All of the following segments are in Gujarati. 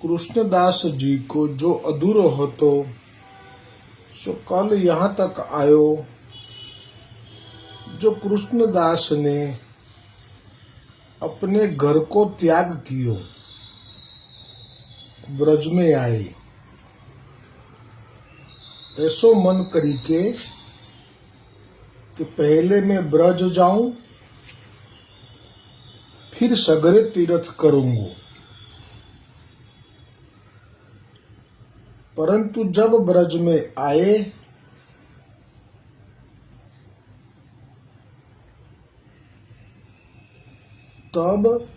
कृष्णदास जी को जो अधूरो હતો सो कल यहाँ तक आयो, जो कृष्णदास ने अपने घर को त्याग कियो, ब्रज में आए। ऐसो मन करी के कि पहले मैं ब्रज जाऊँ, फिर सगरे तीर्थ करूँगा। परंतु जब ब्रज में आए, तब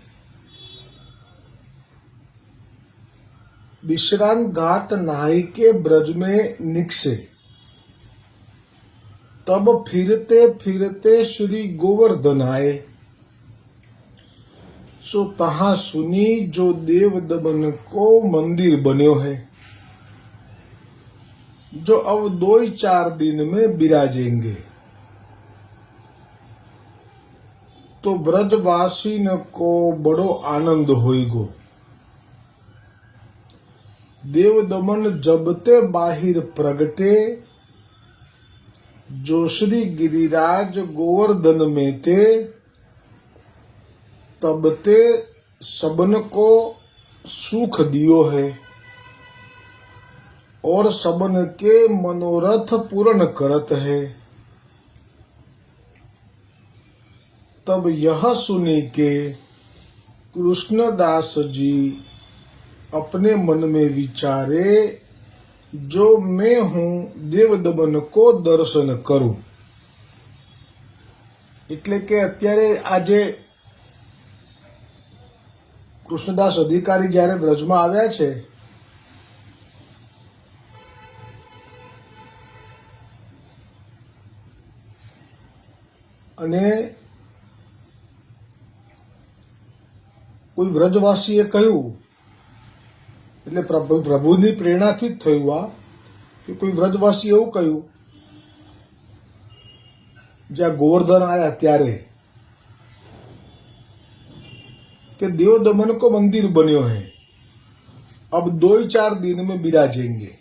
विश्राम घाट नहाई के ब्रज में निकसे। तब फिरते फिरते श्री गोवर्धन आए। सो तहा सुनी जो देव दमन को मंदिर बन्यो है? जो अब दो ही चार दिन में विराजेंगे। तो ब्रजवासी को बड़ो आनंद होइगो देव दमन जबते बाहिर प्रगटे, जो श्री गिरिराज गोवर्धन में थे तब ते सबन को सुख दियो है। और सबन के मनोरथ पूर्ण करत है तब यह सुनी के कृष्णदास जी अपने मन में विचारे जो मैं हूं દેવ દમન કો દર્શન કરું એટલે કે અત્યારે આજે કૃષ્ણદાસ અધિકારી જ્યારે બ્રજમાં આવ્યા છે અને કોઈ વ્રજવાસીએ કહ્યું, એટલે પ્રભુની પ્રેરણાથી જ થયું આ, કે કોઈ વ્રજવાસી એવું કહ્યું, જ્યાં ગોવર્ધન આવ્યા ત્યારે, કે દેવ દમન કો મંદિર બન્યો હે, અબ દો ચાર દિન મેં બિરાજેંગે.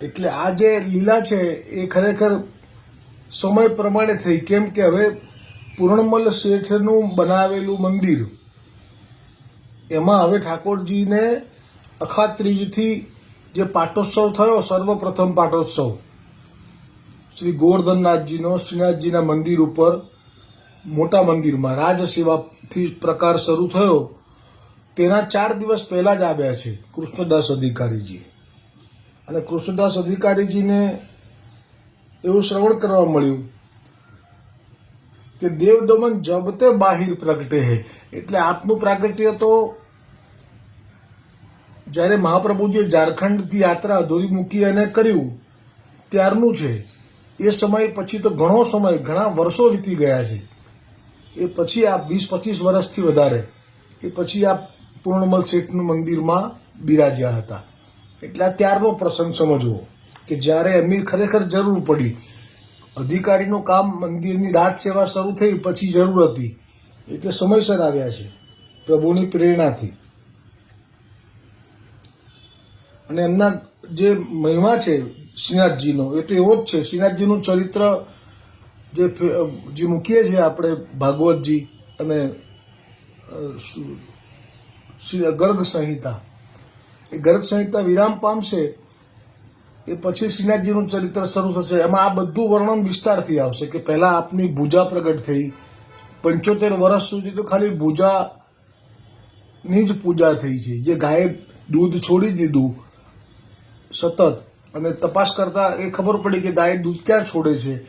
એટલે આ જે લીલા છે, એ ખરેખર સમય પ્રમાણે થઈ. કેમ કે હવે પૂર્ણમલ શેઠનું બનાવેલું મંદિર, એમાં હવે ઠાકોરજીને અખાત્રીજથી જે પાટોત્સવ થયો, સર્વપ્રથમ પાટોત્સવ, શ્રી ગોવર્ધનનાથજીનો, શ્રીનાથજીના મંદિર ઉપર, મોટા મંદિરમાં, રાજસેવાથી પ્રકાર શરૂ થયો. તેના ચાર દિવસ પહેલાં જ આવ્યા છે કૃષ્ણદાસ અધિકારીજી. અને કૃષ્ણદાસ અધિકારીજીને એવું શ્રવણ કરવા મળ્યું કે દેવ દમન જબતે બાહિર પ્રગટે હે. એટલે આપનું પ્રાગટ્ય તો જ્યારે મહાપ્રભુજીએ ઝારખંડથી યાત્રા અધૂરી મૂકી અને કર્યું, ત્યારનું છે. એ સમય પછી તો ઘણો સમય, ઘણા વર્ષો વીતી ગયા છે. એ પછી આ વીસ પચીસ વર્ષથી વધારે. એ પછી આ પૂર્ણમલ શેઠનું મંદિરમાં બિરાજ્યા હતા. એટલે આ ત્યારનો પ્રસંગ સમજવો. કે જ્યારે એમની ખરેખર જરૂર પડી, અધિકારીનું કામ મંદિરની રાજ સેવા શરૂ થઈ, પછી જરૂર હતી. એટલે સમયસર આવ્યા છે, પ્રભુની પ્રેરણાથી. અને એમના જે મહિમા છે શ્રીનાથજીનો, એ તો એવો જ છે. શ્રીનાથજીનું ચરિત્ર જે જે મૂકીએ છીએ આપણે ભાગવતજી અને ગર્ગ સંહિતા એ ગર્ગ સંહિતા વિરામ પામશે એ પછી શ્રીનાથજીનું ચરિત્ર શરૂ થશે. એમાં આ બધું વર્ણન વિસ્તારથી આવશે કે પહેલાં આપની ભૂજા પ્રગટ થઈ. પંચોતેર વર્ષ સુધી તો ખાલી ભૂજાની જ પૂજા થઈ છે. જે ગાયે દૂધ છોડી દીધું, સતત. અને તપાસ કરતા એ ખબર પડી કે ગાય દૂધ ક્યાં છોડે છે.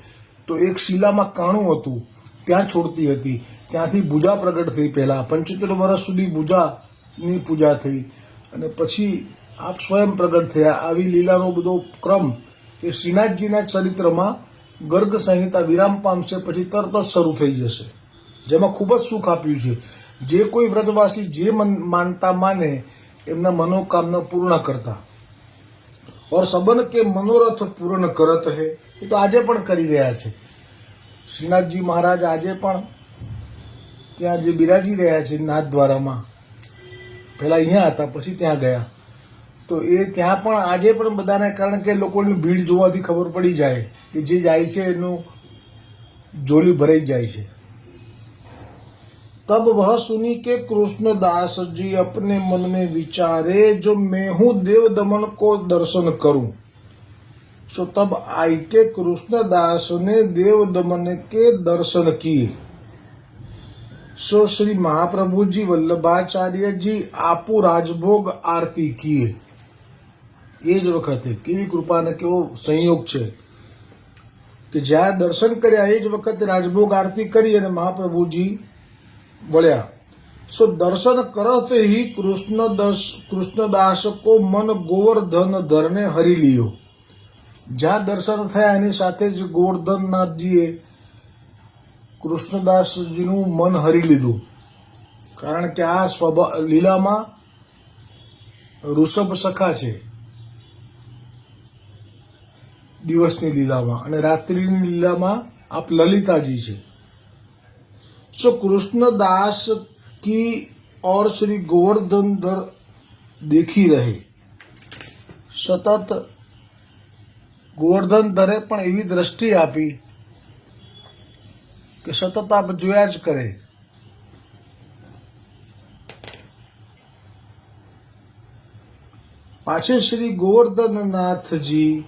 તો એક શિલામાં કાણું હતું, ત્યાં છોડતી હતી. ત્યાંથી ભૂજા પ્રગટ થઈ પહેલાં. પંચોતેર વર્ષ સુધી ભૂજાની પૂજા થઈ. અને પછી આપ સ્વયં પ્રગટ થયા. આવી લીલાનો બધો ક્રમ એ શ્રીનાથજીના ચરિત્રમાં ગર્ગ સંહિતા વિરામ પામશે, પછી તરત જ શરૂ થઈ જશે. જેમાં ખૂબ જ સુખ આપ્યું છે. જે કોઈ વ્રતવાસી જે માનતા માને, એમના મનોકામના પૂર્ણ કરતા. ઓર સબન કે મનોરથ પૂર્ણ કરત હે, એ તો આજે પણ કરી રહ્યા છે. શ્રીનાથજી મહારાજ આજે પણ ત્યાં જે બિરાજી રહ્યા છે, નાથ દ્વારામાં. પહેલાં અહીંયા હતા, પછી ત્યાં ગયા. તો એ ત્યાં પણ આજે પણ બધાને કારણ કે લોકોની ભીડ જોવાથી ખબર પડી જાય કે જે જાય છે એનું જોલી ભરાઈ જાય છે तब वह सुनी के कृष्ण दास जी अपने मन में विचारे जो मैं हूं देव दमन को दर्शन करूं सो तब आई के कृष्ण दास ने देव दमन के दर्शन किए सो श्री महाप्रभु जी वल्लभाचार्य जी आपू રાજભોગ આરતી કીએ એ જ વખતે કેવી કૃપા અને કેવો સંયોગ છે કે જ્યાં દર્શન કર્યા એ જ વખતે રાજભોગ આરતી કરી અને મહાપ્રભુજી વળ્યા. સો દર્શન કરતે હિ કૃષ્ણદાસ કૃષ્ણદાસ કો મન ગોવર્ધન ધરને હરી લિયો. જ્યાં દર્શન થયા એની સાથે જ ગોવર્ધનનાથજીએ કૃષ્ણદાસજીનું મન હરી લીધું. કારણ કે આ સ્વભાવ લીલામાં ઋષભ સખા છે. દિવસની લીલામાં અને રાત્રિની લીલામાં આપ લલિતાજી છે. સો કૃષ્ણદાસ કી ઓર શ્રી ગોવર્ધન ધર દેખી રહે. સતત ગોવર્ધન દરે પણ એવી દ્રષ્ટિ આપી કે સતત આપ જોયા જ કરે. પાછે શ્રી ગોવર્ધન નાથજી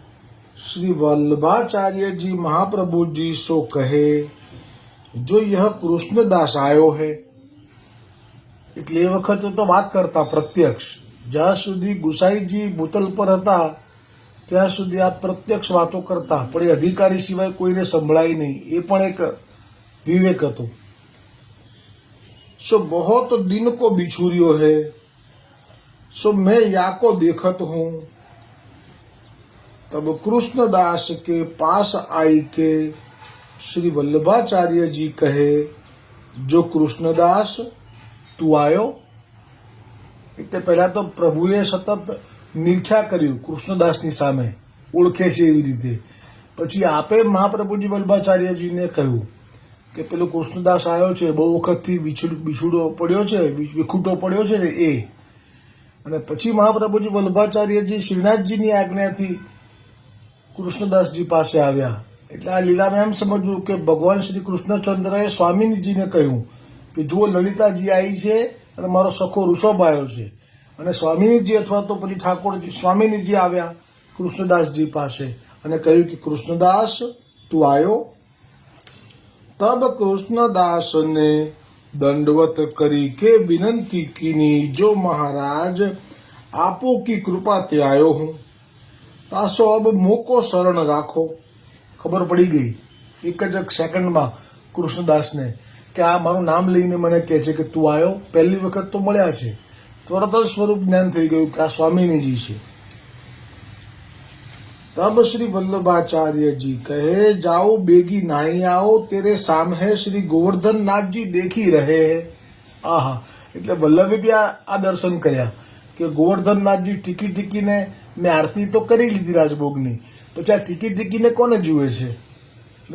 ગોવર્ધનનાથજી શ્રી વલ્લભાચાર્યજી મહાપ્રભુજી સો કહે જો યહ કૃષ્ણદાસ આયો હે એટલે એ વખતે તો વાત કરતા પ્રત્યક્ષ જ્યાં સુધી ગુસાઈજી ભૂતલ પર હતા ત્યાં સુધી આ પ્રત્યક્ષ વાતો કરતા પણ એ અધિકારી સિવાય કોઈને સંભળાય નહીં એ પણ એક વિવેક હતો સો બહોત દિન કો બિછુર્યો હે સો મેં યાકો દેખત હું तब कृष्णदास के पास आई के श्री वल्लभाचार्य जी कहे જો કૃષ્ણદાસ તું આવ્યો એટલે પહેલા તો પ્રભુએ સતત નિરીક્ષા કર્યું કૃષ્ણદાસની સામે ઓળખે છે એવી રીતે પછી આપે મહાપ્રભુજી વલ્લભાચાર્યજીને કહ્યું કે પેલો કૃષ્ણદાસ આવ્યો છે બહુ વખતથી વિછુડ બિછુડો પડ્યો છે વિખૂટો પડ્યો છે ને એ અને પછી મહાપ્રભુજી વલ્લભાચાર્યજી શ્રીનાથજીની આજ્ઞાથી કૃષ્ણદાસજી પાસે આવ્યા. એટલે આ લીલામાં એમ સમજવું કે ભગવાન શ્રી કૃષ્ણચંદ્રએ સ્વામીજીને કહ્યું કે જુઓ, લલિતાજી આવી છે અને મારો સખો ઋષભ આવ્યો છે. અને સ્વામીજી અથવા તો પછી ઠાકોરજી, સ્વામીજી આવ્યા કૃષ્ણદાસજી પાસે અને કહ્યું કે, કૃષ્ણદાસ, તું આવ્યો તબ કૃષ્ણદાસને દંડવત કરી કે, વિનંતી કીની, જો મહારાજ, આપો કી કૃપાથી આવ્યો હું? પાછો અબ મોકો શરણ રાખો. ખબર પડી ગઈ. એક જ એક સેકન્ડમાં કૃષ્ણદાસને કે આ મારું નામ લઈને મને કહે છે કે તું આવ્યો પહેલી વખત તો મળ્યા છે. તરત જ સ્વરૂપ જ્ઞાન થઈ ગયું કે આ સ્વામીનીજી છે. તબ શ્રી વલ્લભાચાર્યજી કહે, જાઓ, બેગી નાહી આવો, તેરે સામે શ્રી ગોવર્ધનનાથજી દેખી રહે આહા, એટલે વલ્લભે બી આ દર્શન કર્યા. કે ગોવર્ધનનાથજી ટીકી ટીકીને મેં આરતી તો કરી લીધી રાજભોગની. પછી આ ટીકી ટીકીને કોને જુએ છે?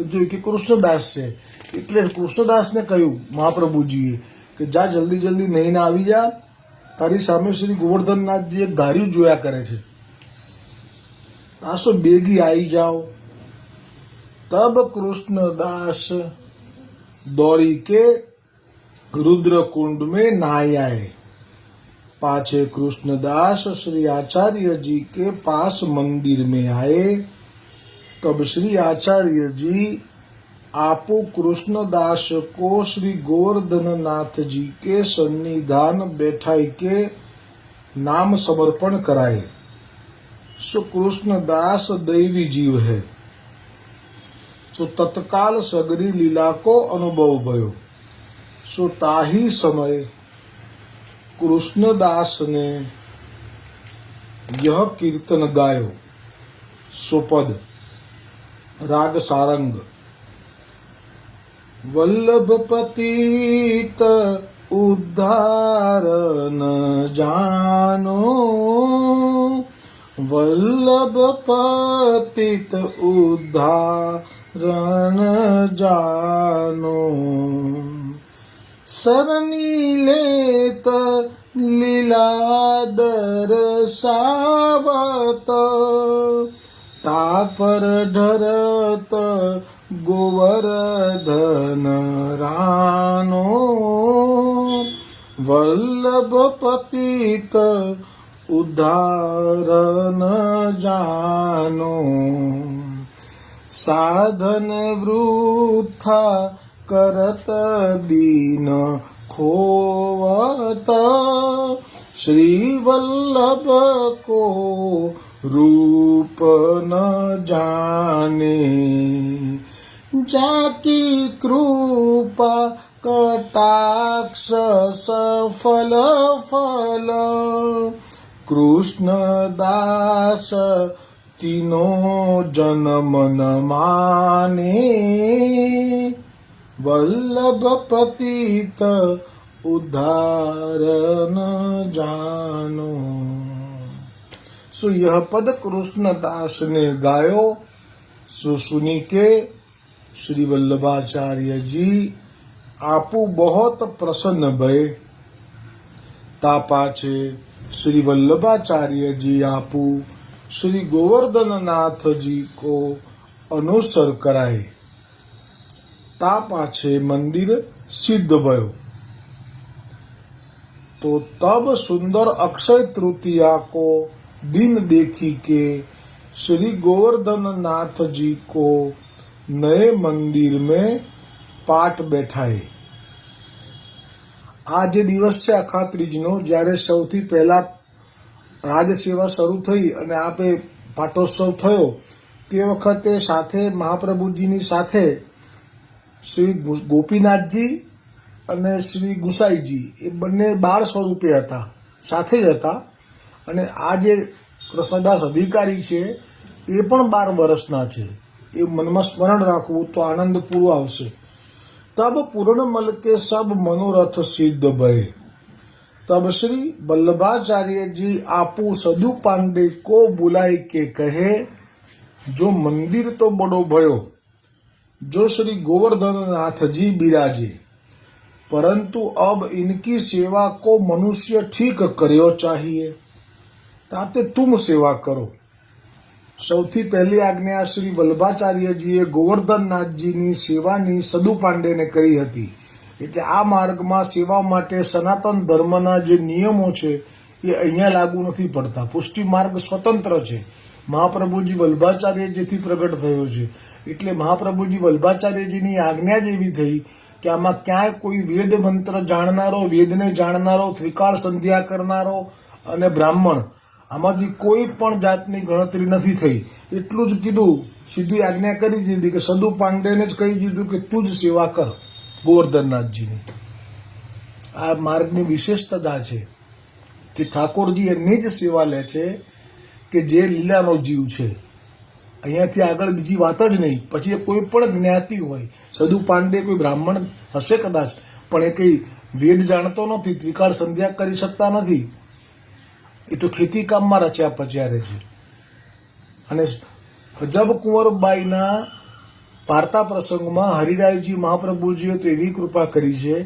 જોયું કે કૃષ્ણદાસ છે. એટલે કૃષ્ણદાસને કહ્યું મહાપ્રભુજીએ કે, જા, જલ્દી જલ્દી નહીં આવી જા. તારી સામે શ્રી ગોવર્ધનનાથજી એક ધાર્યું જોયા કરે છે. આસો બેગી આવી જાઓ. તબ કૃષ્ણદાસ દોરી કે રુદ્રકુંડ મેં નાયાએ पाछे कृष्णदास श्री आचार्य जी के पास मंदिर में आए तब श्री आचार्य जी आपो कृष्णदास को श्री गोवर्धन नाथ जी के सन्निधान बैठाई के नाम समर्पण कराए सो कृष्णदास दैवी जीव है सो तत्काल सगरी लीला को अनुभव भयो सो ताही समय કૃષ્ણદાસ ને યહ કીર્તન ગાયો. સોપદ. રાગ સારંગ. વલ્લભપતિત ઉદ્ધારન જાનો. વલ્લભપતિત ઉદ્ધારન જાનો. સરની લેત લીલા દરસાવત તાપર ઢરત ગોવર્ધન રાનો વલ્લભપતિત ઉદાહરણ જાનો સાધન વૃથા કરત દીન ખોવત શ્રી વલ્લભ કો રૂપ ન જાને. જાતિ કૃપા, કટાક્ષ, સફલ ફલ. કૃષ્ણદાસ તીનો જન્મ માને. વલ્લભપતિત ઉદાહરણ જાનો. સુયહ પદ કૃષ્ણદાસને ગાયો? સુસુની કે શ્રી વલ્લભાચાર્યજી આપુ બહોત પ્રસન્ન ભય? તાપા છે શ્રી વલ્લભાચાર્યજી આપુ શ્રી ગોવર્ધનનાથજી કો અનુસર કરાય. श्री गोवर्धन नाथ जी को अनुसर कराए ता पाछे मंदिर सिद्ध भयो तो तब सुंदर अक्षय तृतीया को दिन देखी के श्री गोवर्धन नाथ जी को नए मंदिर में પાઠ બેઠાએ આ જે દિવસ છે અખાત્રીજનો જ્યારે સૌથી પહેલા રાજસેવા શરૂ થઈ અને આપે પાટોત્સવ થયો તે વખતે સાથે મહાપ્રભુજીની સાથે શ્રી ગોપીનાથજી અને શ્રી ગુસાઈજી, એ બંને બાર સ્વરૂપે હતા, સાથે જ હતા. અને આ જે કૃષ્ણદાસ અધિકારી છે, એ પણ બાર વર્ષના છે. એ મનમાં સ્મરણ રાખવું તો આનંદ પૂરો આવશે. તબ પૂર્ણ મલકે સબ મનોરથ સિદ્ધ ભય. તબ શ્રી વલ્લભાચાર્યજી આપુ સદુ પાંડે કો બોલાય કે કહે, જો મંદિર તો બડો ભયો. जो श्री गोवर्धन नाथ जी बिराजे परंतु अब इनकी सेवा को मनुष्य ठीक કર્યો चाहिए તાતે તુમ સેવા કરો સૌથી પહેલી આજ્ઞા શ્રી વલ્લભાચાર્યજીએ ગોવર્ધનનાથજીની સેવાની સદુ પાંડેને કરી હતી એટલે આ માર્ગમાં સેવા માટે સનાતન ધર્મના જે નિયમો છે એ અહીંયા લાગુ નથી પડતા પુષ્ટિ માર્ગ સ્વતંત્ર છે મહાપ્રભુજી વલ્ભાચાર્યજીથી પ્રગટ થયો છે. એટલે મહાપ્રભુજી વલ્ભાચાર્યજીની આજ્ઞા જ એવી થઈ કે આમાં ક્યાંય કોઈ વેદ મંત્ર જાણનારો, વેદને જાણનારો, ત્રિકાળ સંધ્યા કરનારો અને બ્રાહ્મણ આમાંથી કોઈ પણ જાતની ગણતરી નથી થઈ. એટલું જ કીધું, સીધી આજ્ઞા કરી દીધી કે સદુ પાંડેને જ કહી દીધું કે તું જ સેવા કર, ગોવર્ધનનાથજીની. આ માર્ગની વિશેષતા છે કે ઠાકોરજી એમની જ સેવા લે છે કે જે લીલાનો જીવ છે. અહીંયાથી આગળ બીજી વાત જ નહીં. પછી એ કોઈ પણ જ્ઞાતિ હોય, સદુ પાંડે કોઈ બ્રાહ્મણ હશે કદાચ, પણ એ કંઈ વેદ જાણતો નથી, ત્રિકાળ સંધ્યા કરી શકતા નથી. એ તો ખેતી કામમાં રચ્યા પચ્યા રહે છે. અને અજબ કુંવરબાઈના વાર્તા પ્રસંગમાં હરિરાયજી મહાપ્રભુજીએ તો એવી કૃપા કરી છે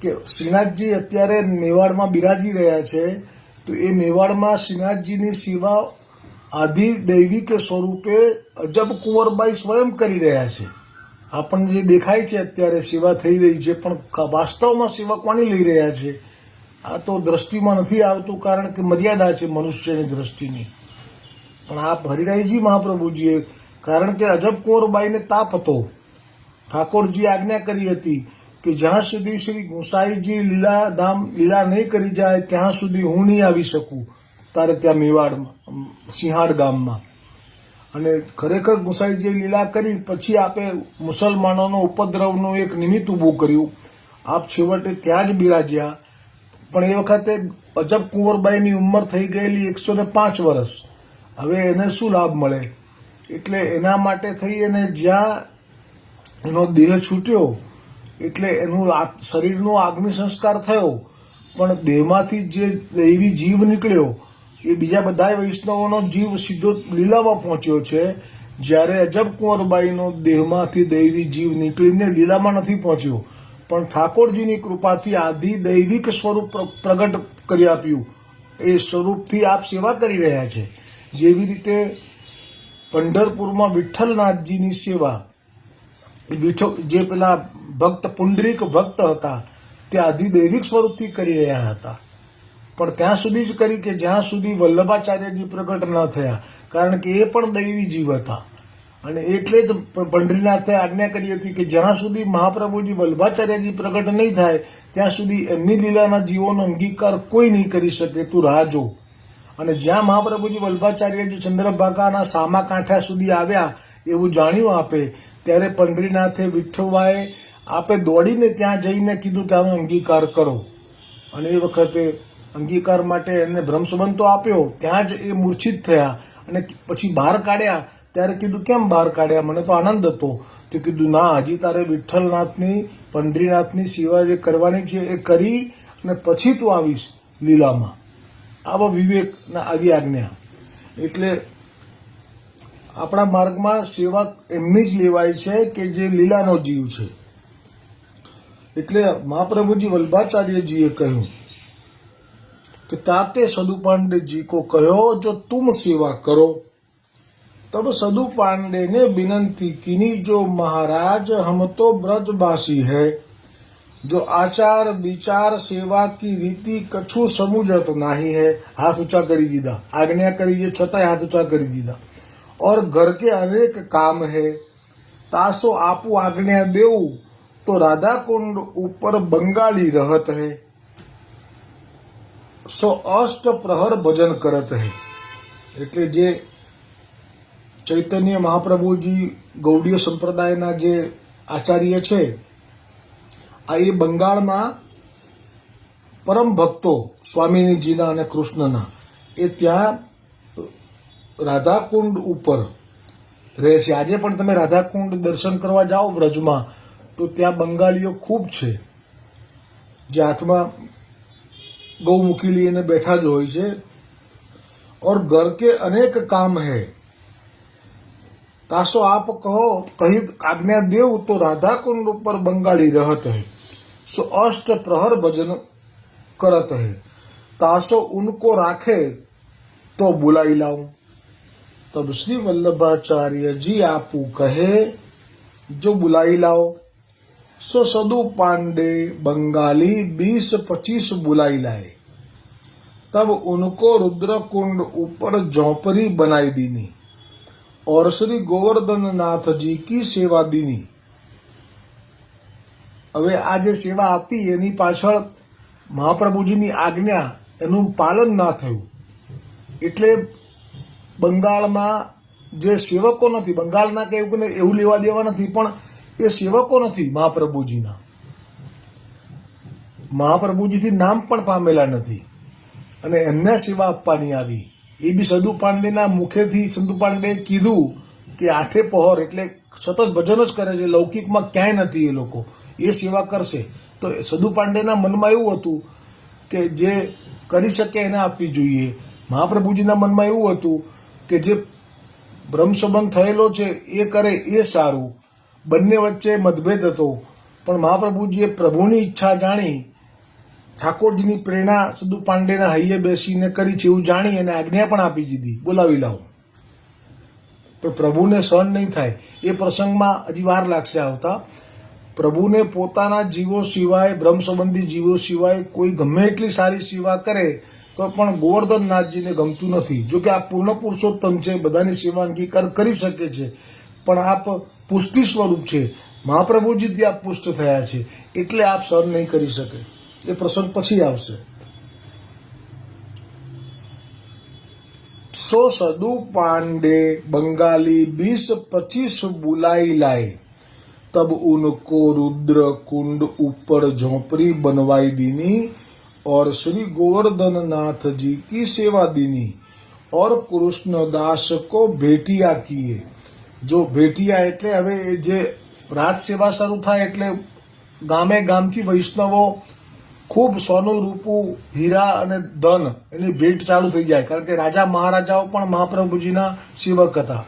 કે શ્રીનાથજી અત્યારે મેવાડમાં બિરાજી રહ્યા છે. તો એ મેવાડમાં શ્રીનાથજીની સેવા આદિ દૈવિક સ્વરૂપે અજબ કુંવરબાઈ સ્વયં કરી રહ્યા છે. આપણને જે દેખાય છે અત્યારે સેવા થઈ રહી છે, પણ વાસ્તવમાં સેવા કોની લઈ રહ્યા છે? આ તો દ્રષ્ટિમાં નથી આવતું, કારણ કે મર્યાદા છે મનુષ્યની દ્રષ્ટિની. પણ આ હરિરાયજી મહાપ્રભુજીએ, કારણ કે અજબ કુંવરબાઈને તાપ હતો. ઠાકોરજી આજ્ઞા કરી હતી કે જ્યાં સુધી શ્રી ગોસાઈજી લીલા ધામ લીલા નહીં કરી જાય, ત્યાં સુધી હું નહીં આવી શકું. તારે ત્યાં મેવાડમાં સિંહાડ ગામમાં. અને ખરેખર ગોસાઈજીએ લીલા કરી, પછી આપે મુસલમાનોનો ઉપદ્રવનું એક નિમિત્ત ઊભું કર્યું. આપ છેવટે ત્યાં જ બિરાજ્યા. પણ એ વખતે અજબ કુંવરબાઈની ઉંમર થઈ ગયેલી એકસો ને પાંચ વર્ષ. હવે એને શું લાભ મળે? એટલે એના માટે થઈ અને જ્યાં એનો દેહ છૂટ્યો એટલે એનું શરીરનો અગ્નિ સંસ્કાર થયો. પણ દેહમાંથી જે દૈવી જીવ નીકળ્યો, એ બીજા બધા વૈષ્ણવોનો જીવ સીધો લીલામાં પહોંચ્યો છે. જ્યારે અજબ કુંવરબાઈનો દેહમાંથી દૈવી જીવ નીકળીને લીલામાં નથી પહોંચ્યો. પણ ઠાકોરજીની કૃપાથી આદિ દૈવિક સ્વરૂપ પ્રગટ કરી આપ્યું. એ સ્વરૂપથી આપ સેવા કરી રહ્યા છે. જેવી રીતે પંઢરપુરમાં વિઠ્ઠલનાથજીની સેવા વિઠો જે પેલા ભક્ત પુંડરીક ભક્ત હતા. તે આદિદૈવિક સ્વરૂપથી કરી રહ્યા હતા. પણ ત્યાં સુધી જ કરી કે જ્યાં સુધી વલ્લભાચાર્યજી પ્રગટ ન થયા, કારણ કે એ પણ દૈવી જીવ હતા. અને એટલે જ પંડરીનાથે આજ્ઞા કરી હતી કે જ્યાં સુધી મહાપ્રભુજી વલ્લભાચાર્યજી પ્રગટ નહીં થાય, ત્યાં સુધી એમની લીલાના જીવોનો અંગીકાર કોઈ નહીં કરી શકે, તું રાહ જો. અને જ્યાં મહાપ્રભુજી વલ્ભાચાર્યજી ચંદ્રભાગાના સામા કાંઠા સુધી આવ્યા એવું જાણ્યું આપે, ત્યારે પંડરીનાથે વિઠ્ઠવાએ આપે દોડીને ત્યાં જઈને કીધું કે હવે અંગીકાર કરો. અને એ વખતે અંગીકાર માટે એને ભ્રમસંબંધ તો આપ્યો. ત્યાં જ એ મૂર્છિત થયા અને પછી બહાર કાઢ્યા. ત્યારે કીધું, કેમ બહાર કાઢ્યા? મને તો આનંદ હતો. તો કીધું, ના, હજી તારે વિઠ્ઠલનાથની, પંઢરીનાથની સેવા જે કરવાની છે એ કરી અને પછી તું આવીશ લીલામાં. આવો વિવેક ને આવી આજ્ઞા. એટલે આપણા માર્ગમાં સેવા એમની જ લેવાય છે કે જે લીલાનો જીવ છે. એટલે મહાપ્રભુજી વલ્ભાચાર્યજીએ કહ્યું कि ताते सदु पांडे जी को कहो जो तुम सेवा करो तब सदु पांडे ने विनंती कीनी जो महाराज हम तो ब्रजवासी है जो आचार विचार सेवा की रीति कछु સમુજત નહીં है હાથ ઊંચા કરી દીધા આજ્ઞા કરી છે છતાંય હાથ ઊંચા કરી દીધા और घर के अनेक काम है तासो आपू आज्ञा देऊ તો રાધાકુંડ ઉપર બંગાળી રહત હૈ. સો અષ્ટ પ્રહર ભજન કરત હૈ. એટલે જે ચૈતન્ય મહાપ્રભુજી ગૌડીય સંપ્રદાયના જે આચાર્ય છે, આ એ બંગાળમાં પરમ ભક્તો સ્વામીજીના અને કૃષ્ણના, એ ત્યાં રાધાકુંડ ઉપર રહે છે. આજે પણ તમે રાધાકુંડ દર્શન કરવા જાઓ વ્રજમાં તો ત્યાં બંગાળીઓ ખૂબ છે જે હાથમાં गौमुखी लिए बैठा जो હોય છે और घर के अनेक काम है तासो आप कहो कही आज्ञा देव तो राधा कुंड पर बंगाली रहत है सो अष्ट प्रहर भजन करत है तासो उनको राखे तो बुलाई लाऊं तब श्री वल्लभाचार्य जी आपू कहे जो बुलाई लाओ सो सदु पांडे बंगाली बीस पच्चीस बुलाई लाए तब उनको रुद्र कुंड ऊपर झोपड़ी बनाई दीनी और श्री गोवर्धन नाथ जी की सेवा दीनी હવે આ જે સેવા આપી એની પાછળ મહાપ્રભુજીની આજ્ઞા એનું પાલન ના થયું એટલે બંગાળમાં જે સેવકો નથી બંગાળના કે એવું કંઈ એવું લેવા દેવા નથી પણ એ સેવકો નથી, મહાપ્રભુજીના. મહાપ્રભુજીથી નામ પણ પામેલા નથી. અને એમને સેવા આપવાની આવી. એ બી સદુ પાંડેના મુખેથી સંધુ પાંડે કીધું કે આઠે પહોર એટલે સતત ભજન જ કરે છે, લૌકિકમાં ક્યાંય નથી એ લોકો. એ સેવા કરશે. તો સદુ પાંડેના મનમાં એવું હતું કે જે કરી શકે એને આપવી જોઈએ. મહાપ્રભુજીના મનમાં એવું હતું કે જે બ્રહ્મસંબંધ થયેલો છે, એ કરે એ સારું. બંને વચ્ચે મતભેદ હતો. પણ મહાપ્રભુજીએ પ્રભુની ઈચ્છા જાણી, ઠાકોરજીની પ્રેરણા સદુ પાંડેના હૈયે બેસીને કરી છે એવું જાણી અને આજ્ઞા પણ આપી દીધી. બોલાવી લાવો. પણ પ્રભુને સહન નહીં થાય. એ પ્રસંગમાં હજી વાર લાગશે આવતા. પ્રભુને પોતાના જીવો સિવાય બ્રહ્મ સંબંધી જીવો સિવાય કોઈ ગમે એટલી સારી સેવા કરે, તો પણ ગોવર્ધનનાથજીને ગમતું નથી. જો કે આ પૂર્ણ પુરુષોત્તમ છે, બધાની સેવા અંગીકાર કરી શકે છે. પણ આપ પુષ્ટિ સ્વરૂપ છે મહાપ્રભુજીથી આપ પુષ્ટ થયા છે એટલે આપ સહન નહીં કરી શકે એ પ્રસંગ પછી આવશે सो सदु पांडे बंगाली बीस पच्चीस बुलाई लाए तब उनको रुद्र कुंड ऊपर झोपड़ी बनवाई दीनी और श्री गोवर्धन नाथ जी की सेवा दीनी और કૃષ્ણદાસ કો ભેટિયા કીએ જો ભેટિયા એટલે હવે જે રાત સેવા શરૂ થાય એટલે ગામે ગામથી વૈષ્ણવો ખૂબ સોનું, રૂપું, હીરા અને ધન એની ભેટ ચાલુ થઈ જાય. કારણ કે રાજા મહારાજાઓ પણ મહાપ્રભુજીના સેવક હતા.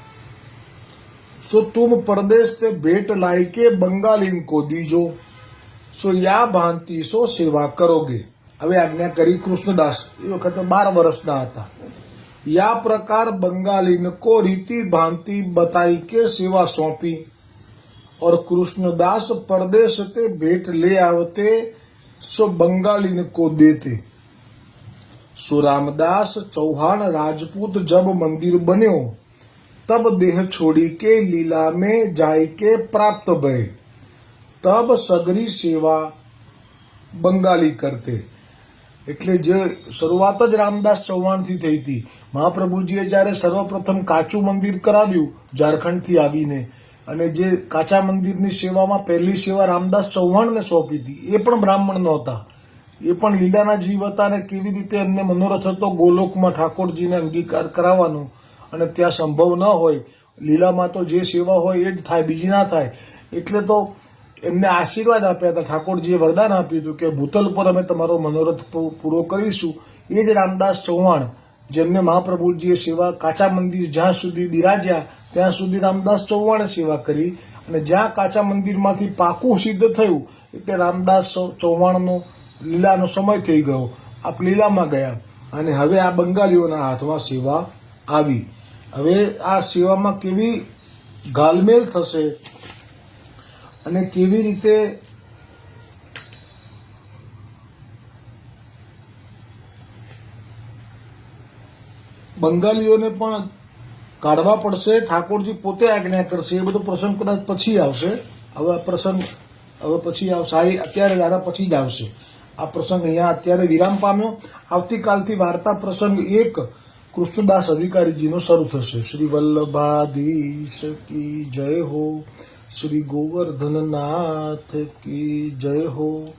સો તુમ પરદેશ તે ભેટ લાયકે બંગાલીન કો દીજો. સો યા ભાંતિ સો સેવા કરોગે. હવે આજ્ઞા કરી કૃષ્ણદાસ. એ વખતે બાર વર્ષના હતા. યા પ્રકાર બંગાલીન કો રીતિ ભાંતિ બતાઈ કે સેવા સોંપી और कृष्णदास परदेश ते भेंट ले आवते सो बंगालीन को देते सो रामदास चौहान राजपूत जब मंदिर बन्यो तब देह छोड़ी के लीला में जाय के प्राप्त भय तब सगरी सेवा બંગાળી કરતે એટલે જે શરૂઆત જ રામદાસ ચૌહાણથી થઈ હતી. મહાપ્રભુજીએ જ્યારે સર્વપ્રથમ કાચું મંદિર કરાવ્યું ઝારખંડથી આવીને, અને જે કાચા મંદિરની સેવામાં પહેલી સેવા રામદાસ ચૌહાણને સોંપી હતી, એ પણ બ્રાહ્મણ નહોતા. એ પણ લીલાના જીવ હતા અને કેવી રીતે એમને મનોરથ હતો ગોલોકમાં ઠાકોરજીને અંગીકાર કરાવવાનો, અને ત્યાં સંભવ ન હોય, લીલામાં તો જે સેવા હોય એ જ થાય, બીજી ના થાય. એટલે તો એમને આશીર્વાદ આપ્યા હતા. ઠાકોરજીએ વરદાન આપ્યું હતું કે ભૂતલ પર અમે તમારો મનોરથ પૂરો કરીશું. એ જ રામદાસ ચૌહાણ, જેમને મહાપ્રભુજીએ સેવા કાચા મંદિર જ્યાં સુધી બિરાજ્યા, ત્યાં સુધી રામદાસ ચૌહાણે સેવા કરી અને જ્યાં કાચા મંદિરમાંથી પાકું સિદ્ધ થયું, એટલે રામદાસ ચૌહાણનો લીલાનો સમય થઈ ગયો. આપ લીલામાં ગયા અને હવે આ બંગાળીઓના હાથમાં સેવા આવી. હવે આ સેવામાં કેવી ગાલમેલ થશે અને કેવી રીતે બંગાળીઓને પણ કાઢવા પડશે, ઠાકોરજી પોતે આજ્ઞા કરશે, એ બધો પ્રસંગ કદાચ પછી આવશે. હવે આ પ્રસંગ, હવે પછી આવશે આ અત્યારે દાદા પછી જ આવશે. આ પ્રસંગ અહીંયા અત્યારે વિરામ પામ્યો. આવતીકાલથી વાર્તા પ્રસંગ એક કૃષ્ણદાસ અધિકારીજીનો શરૂ થશે. શ્રી વલ્લભાધીશ કી જય હો. શ્રી ગોવર્ધનનાથ કી જય હો.